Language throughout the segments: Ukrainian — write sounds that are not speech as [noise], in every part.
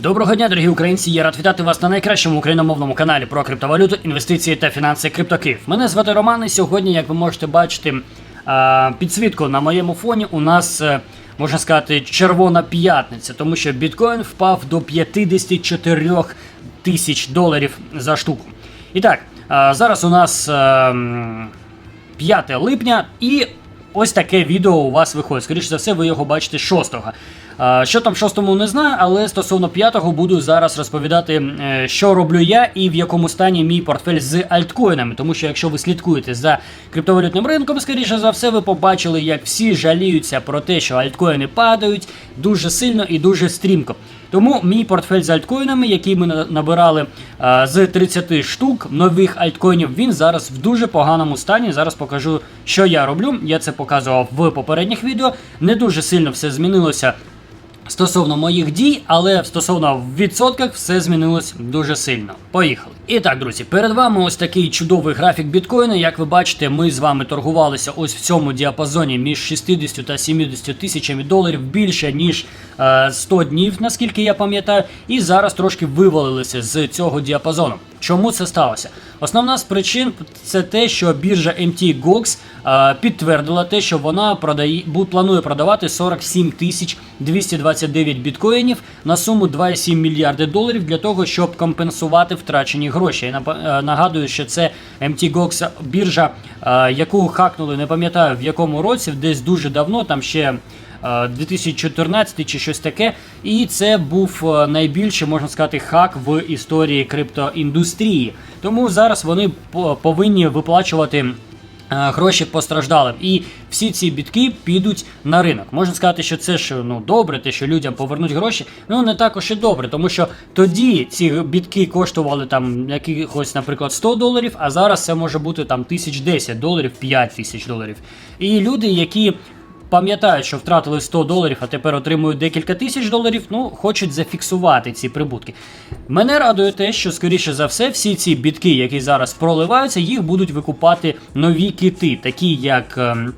Доброго дня, дорогі українці! Я рад вітати вас на найкращому україномовному каналі про криптовалюту, інвестиції та фінанси CryptoKiv. Мене звати Роман, і сьогодні, як ви можете бачити, підсвітку на моєму фоні у нас. е, Можна сказати, червона п'ятниця, тому що біткоін впав до 54 тисяч доларів за штуку. І так, зараз у нас е, 5 липня, і ось таке відео у вас виходить. Скоріше за все, ви його бачите 6-го. Що там в 6-му не знаю, але стосовно 5-го буду зараз розповідати, е, що роблю я і в якому стані мій портфель з альткоїнами. Тому що якщо ви слідкуєте за криптовалютним ринком, скоріше за все, ви побачили, як всі жаліються про те, що альткоїни падають дуже сильно і дуже стрімко. Тому мій портфель з альткоїнами, який ми на- набирали а, з 30 штук нових альткоїнів, він зараз в дуже поганому стані. Зараз покажу, що я роблю. Я це показував в попередніх відео. Не дуже сильно все змінилося стосовно моїх дій, але стосовно в відсотках все змінилось дуже сильно. Поїхали. І так, друзі, перед вами ось такий чудовий графік біткоїна. Як ви бачите, ми з вами торгувалися ось в цьому діапазоні між 60 та 70 тисячами доларів більше ніж е, 100 днів, наскільки я пам'ятаю, і зараз трошки вивалилися з цього діапазону. Чому це сталося? Основна з причин це те, що біржа MTGOX е, підтвердила те, що вона продає, планує продавати 47 тисяч 229 біткоїнів на суму 2,7 мільярди доларів для того, щоб компенсувати втрачені гроші. Я е, нагадую, що це MTGOX біржа, е, яку хакнули, не пам'ятаю в якому році, десь дуже давно, там ще. Е, 2014 чи щось таке, і це був е, найбільший, можна сказати, хак в історії криптоіндустрії. Тому зараз вони повинні виплачувати. е, Гроші постраждалим, і всі ці бітки підуть на ринок. Можна сказати, що це ж ну добре, те, що людям повернуть гроші. Ну не також і добре, тому що тоді ці бітки коштували там якихось, наприклад, 100 доларів, а зараз це може бути там 1010 доларів, 5 тисяч доларів. І люди, які пам'ятають, що втратили 100 доларів, а тепер отримують декілька тисяч доларів, ну хочуть зафіксувати ці прибутки. Мене радує те, що скоріше за все, всі ці бітки, які зараз проливаються, їх будуть викупати нові кити, такі як. ем,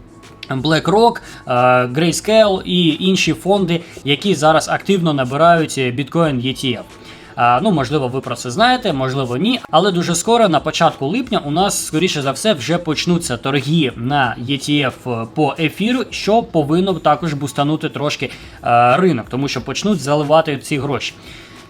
BlackRock, е, Grayscale і інші фонди, які зараз активно набирають е, біткоін ETF. А, ну, можливо, ви про це знаєте, можливо, ні. Але дуже скоро, на початку липня, у нас, скоріше за все, вже почнуться торги на ETF по ефіру, що повинно також бустанути трошки е, ринок, тому що почнуть заливати ці гроші.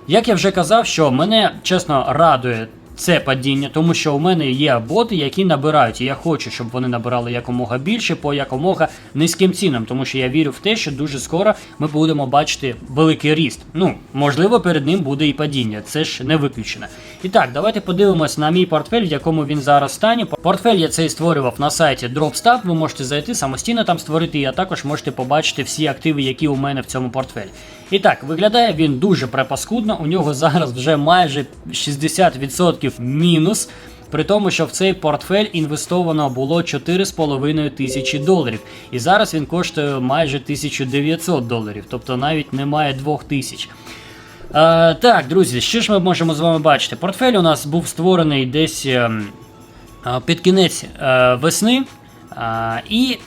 Як я вже казав, що мене чесно радує це падіння, тому що у мене є боти, які набирають, і я хочу, щоб вони набирали якомога більше по якомога низьким цінам, тому що я вірю в те, що дуже скоро ми будемо бачити великий ріст. Ну, можливо, перед ним буде і падіння, це ж не виключено. І так, давайте подивимось на мій портфель, в якому він зараз стані. Портфель я цей створював на сайті DropStab, ви можете зайти самостійно там створити, і також можете побачити всі активи, які у мене в цьому портфелі. І так, виглядає він дуже препаскудно. У нього зараз вже майже 60% мінус. При тому, що в цей портфель інвестовано було 4,5 тисячі доларів. І зараз він коштує майже 1900 доларів, тобто навіть немає 2000. Е, так, друзі, що ж ми можемо з вами бачити? Портфель у нас був створений десь ем, е, під кінець е, весни, е, і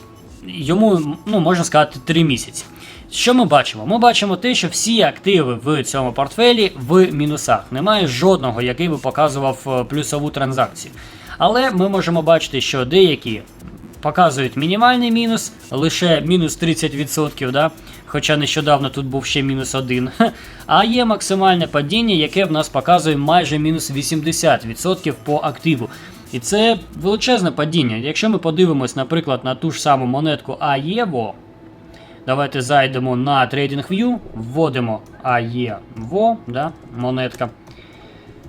йому, ну, можна сказати, 3 місяці. Що ми бачимо? Ми бачимо те, що всі активи в цьому портфелі в мінусах. Немає жодного, який би показував е, плюсову транзакцію. Але ми можемо бачити, що деякі показують мінімальний мінус, лише мінус 30%, да? хоча нещодавно тут був ще мінус 1. [laughs] А є максимальне падіння, яке в нас показує майже мінус 80% по активу. І це величезне падіння. Якщо ми подивимось, наприклад, на ту ж саму монетку AEVO, Давайте зайдемо на TradingView, вводимо AEVO, да, монетка.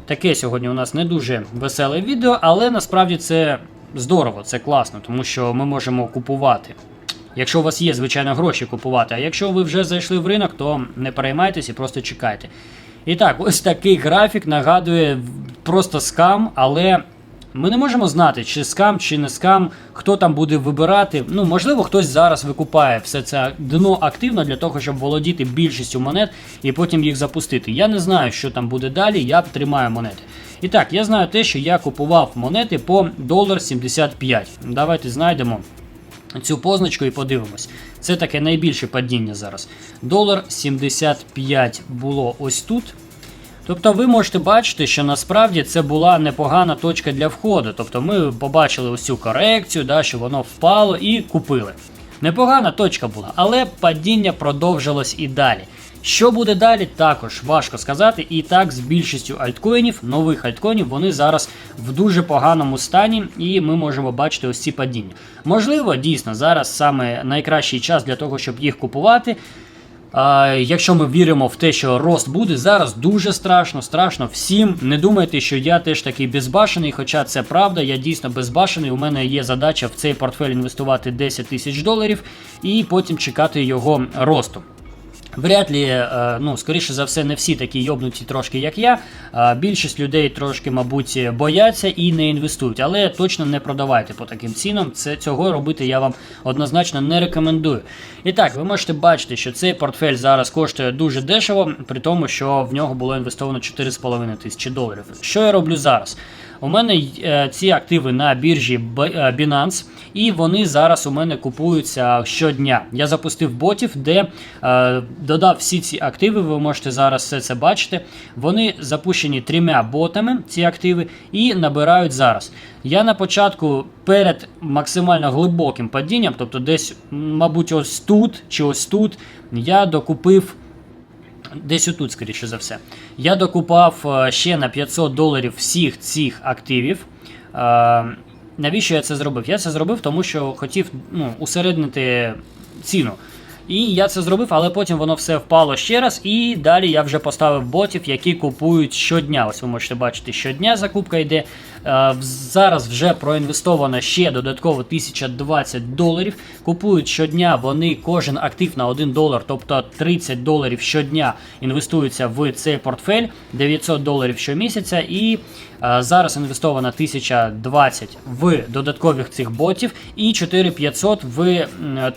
Таке сьогодні у нас не дуже веселе відео, але насправді це здорово, це класно, тому що ми можемо купувати. Якщо у вас є, звичайно, гроші купувати. А якщо ви вже зайшли в ринок, то не переймайтесь і просто чекайте. І так, ось такий графік нагадує просто скам, але ми не можемо знати, чи скам, чи не скам, хто там буде вибирати. Ну, можливо, хтось зараз викупає все це дно активно для того, щоб володіти більшістю монет і потім їх запустити. Я не знаю, що там буде далі, я тримаю монети. І так, я знаю те, що я купував монети по долар 75. Давайте знайдемо. цю позначку і подивимось. Це таке найбільше падіння зараз. Долар 75 було ось тут. Тобто ви можете бачити, що насправді це була непогана точка для входу. Тобто ми побачили цю корекцію, да, що воно впало і купили. Непогана точка була, але падіння продовжилось і далі. Що буде далі, також важко сказати. І так, з більшістю альткоїнів, нових альткоїнів, вони зараз в дуже поганому стані, і ми можемо бачити ось ці падіння. Можливо, дійсно, зараз саме найкращий час для того, щоб їх купувати. А, Якщо ми віримо в те, що рост буде, зараз дуже страшно, страшно всім. Не думайте, що я теж такий безбашений, хоча це правда, я дійсно безбашений. У мене є задача в цей портфель інвестувати 10 тисяч доларів і потім чекати його росту. Вряд ли, е, ну, скоріше за все, не всі такі йобнуті трошки, як я. Е, Більшість людей трошки, мабуть, бояться і не інвестують, але точно не продавайте по таким цінам. Це цього робити я вам однозначно не рекомендую. І так, ви можете бачити, що цей портфель зараз коштує дуже дешево, при тому, що в нього було інвестовано 4,5 тисячі доларів. Що я роблю зараз? У мене е, ці активи на біржі е, Binance, і вони зараз у мене купуються щодня. Я запустив ботів, де е, додав всі ці активи. Ви можете зараз все це бачити. Вони запущені трьома ботами, ці активи, і набирають зараз. Я на початку перед максимально глибоким падінням, тобто десь, мабуть, ось тут чи ось тут, я докупив. Десь отут, скоріше за все. Я докупав е, ще на 500 доларів всіх цих активів. Е, Навіщо я це зробив? Я це зробив, тому що хотів ну, усереднити ціну. І я це зробив, але потім воно все впало ще раз. І далі я вже поставив ботів, які купують щодня. Ось ви можете бачити, щодня закупка йде. Е, Зараз вже проінвестовано ще додатково 1020 доларів. Купують щодня вони кожен актив на 1 долар, тобто 30 доларів щодня інвестуються в цей портфель, 900 доларів щомісяця. І е, зараз інвестовано 1020 в додаткових цих ботів і 4500 в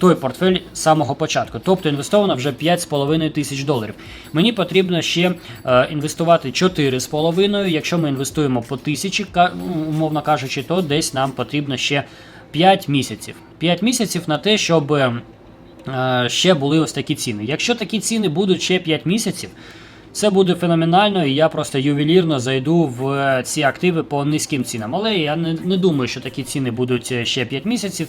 той портфель з самого початку. Тобто інвестовано вже 5,5 тисяч доларів. Мені потрібно ще е, інвестувати 4,5. Якщо ми інвестуємо по тисячі, умовно кажучи, то десь нам потрібно ще 5 місяців. 5 місяців на те, щоб е, ще були ось такі ціни. Якщо такі ціни будуть ще 5 місяців, це буде феноменально, і я просто ювелірно зайду в е, ці активи по низьким цінам. Але я не, не думаю, що такі ціни будуть е, ще 5 місяців.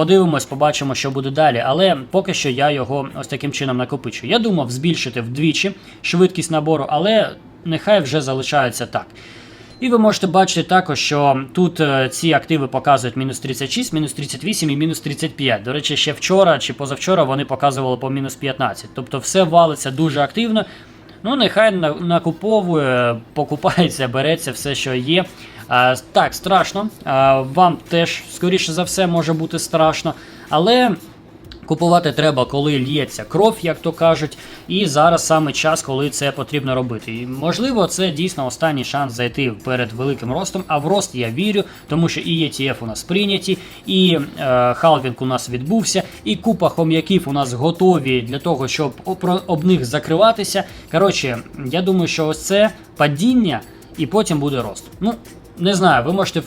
Подивимось, побачимо, що буде далі. Але поки що я його ось таким чином накопичу. Я думав збільшити вдвічі швидкість набору, але нехай вже залишається так. І ви можете бачити також, що тут е, ці активи показують мінус 36, мінус 38 і мінус 35. До речі, ще вчора чи позавчора вони показували по мінус 15. Тобто все валиться дуже активно. Ну, нехай на- накуповує, покупається, береться все, що є. А, так, страшно. А, вам теж, скоріше за все, може бути страшно. Але Купувати треба, коли лється кров, як то кажуть, і зараз саме час, коли це потрібно робити. І можливо, це дійсно останній шанс зайти перед великим ростом. А в рост я вірю, тому що і ETF у нас прийняті, і е, халвінг у нас відбувся, і купа хом'яків у нас готові для того, щоб об, них закриватися. Коротше, я думаю, що ось це падіння, і потім буде рост. Ну. Не знаю, ви можете в,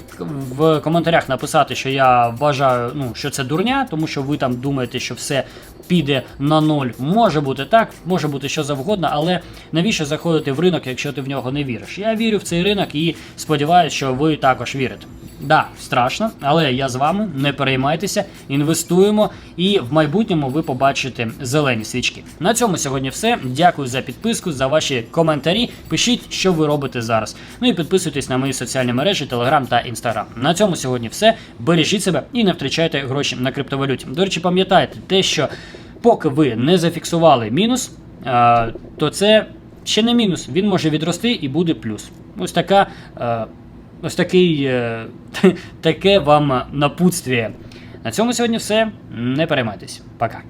в коментарях написати, що я вважаю, ну, що це дурня, тому що ви там думаєте, що все піде на ноль. Може бути так, може бути що завгодно, але навіщо заходити в ринок, якщо ти в нього не віриш? Я вірю в цей ринок і сподіваюся, що ви також вірите. Да, страшно, але я з вами, не переймайтеся, інвестуємо, і в майбутньому ви побачите зелені свічки. На цьому сьогодні все. Дякую за підписку, за ваші коментарі. Пишіть, що ви робите зараз. Ну і підписуйтесь на мої соціальні мережі, Telegram та Instagram. На цьому сьогодні все. Бережіть себе і не втрачайте гроші на криптовалюті. До речі, пам'ятайте те, що поки ви не зафіксували мінус, то це ще не мінус. Він може відрости і буде плюс. Ось така. Ось такий, е, [laughs] таке вам напутствіє. На цьому сьогодні все. Не переймайтесь. Пока.